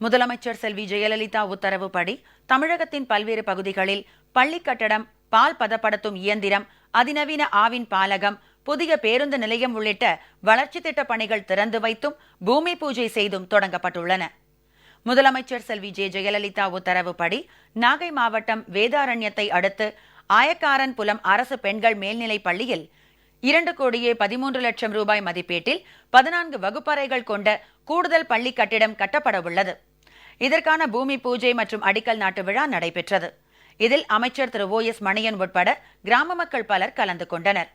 முதலமைச்சர் செல்வி ஜெயலலிதா உத்தரவுப்படி தமிழகத்தின் பல்வேறு பகுதிகளில் பள்ளி கட்டடம் பால் பதப்படுத்தும் இயந்திரம் அதிநவீன ஆவின் பாலகம் புதிய பேருந்து நிலையம் உள்ளிட்ட வளர்ச்சி திட்ட பணிகள் திறந்து வைத்தும் பூமி பூஜை செய்தும் தொடங்கப்பட்டுள்ளன. முதலமைச்சர் செல்வி ஜே ஜெயலலிதா உத்தரவுப்படி நாகை மாவட்டம் வேதாரண்யத்தை அடுத்து ஆயக்காரன் புலம் அரசு பெண்கள் மேல்நிலைப் பள்ளியில் இரண்டு கோடியே பதிமூன்று லட்சம் ரூபாய் மதிப்பீட்டில் பதினான்கு வகுப்பறைகள் கொண்ட கூடுதல் பள்ளி கட்டிடம் கட்டப்பட உள்ளது இதற்கான பூமி பூஜை மற்றும் அடிக்கல் நாட்டு விழா நடைபெற்றது. இதில் அமைச்சர் திரு ஓ எஸ் மணியன் உட்பட கிராம மக்கள் பலர் கலந்து கொண்டனர்.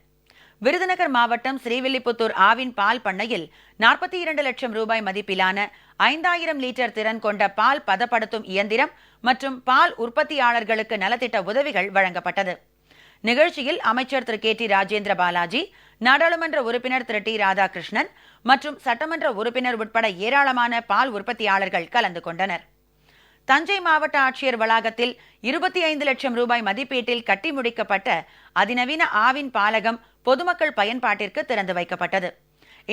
விருதுநகர் மாவட்டம் ஸ்ரீவில்லிபுத்தூர் ஆவின் பால் பண்ணையில் நாற்பத்தி இரண்டு லட்சம் ரூபாய் மதிப்பிலான ஐந்தாயிரம் லிட்டர் திறன் கொண்ட பால் பதப்படுத்தும் இயந்திரம் மற்றும் பால் உற்பத்தியாளர்களுக்கு நலத்திட்ட உதவிகள் வழங்கப்பட்டது. நிகழ்ச்சியில் அமைச்சர் திரு கே டி ராஜேந்திர பாலாஜி நாடாளுமன்ற உறுப்பினர் திரு டி ராதாகிருஷ்ணன் மற்றும் சட்டமன்ற உறுப்பினர் உட்பட ஏராளமான பால் உற்பத்தியாளர்கள் கலந்து கொண்டனர். தஞ்சை மாவட்ட ஆட்சியர் வளாகத்தில் இருபத்தி ஐந்து லட்சம் ரூபாய் மதிப்பீட்டில் கட்டி முடிக்கப்பட்ட அதிநவீன ஆவின் பாலகம் பொதுமக்கள் பயன்பாட்டிற்கு திறந்து வைக்கப்பட்டது.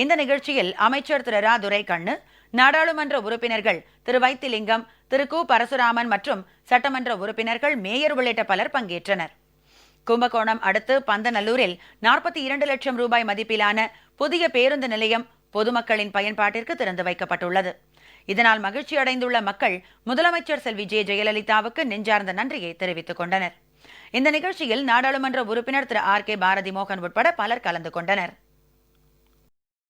இந்த நிகழ்ச்சியில் அமைச்சர் திரு ரா துரைக்கண்ணு நாடாளுமன்ற உறுப்பினர்கள் திரு வைத்திலிங்கம் திரு கு பரசுராமன் மற்றும் சட்டமன்ற உறுப்பினர்கள் மேயர் உள்ளிட்ட பலர் பங்கேற்றனர். கும்பகோணம் அடுத்து பந்தநல்லூரில் நாற்பத்தி இரண்டு லட்சம் ரூபாய் மதிப்பிலான புதிய பேருந்து நிலையம் பொதுமக்களின் பயன்பாட்டிற்கு திறந்து வைக்கப்பட்டுள்ளது. இதனால் மகிழ்ச்சி அடைந்துள்ள மக்கள் முதலமைச்சர் செல்வி ஜே ஜெயலலிதாவுக்கு நெஞ்சார்ந்த நன்றியை தெரிவித்துக் கொண்டனர். இந்த நிகழ்ச்சியில் நாடாளுமன்ற உறுப்பினர் திரு ஆர் கே பாரதி மோகன் உட்பட பலர் கலந்து கொண்டனர்.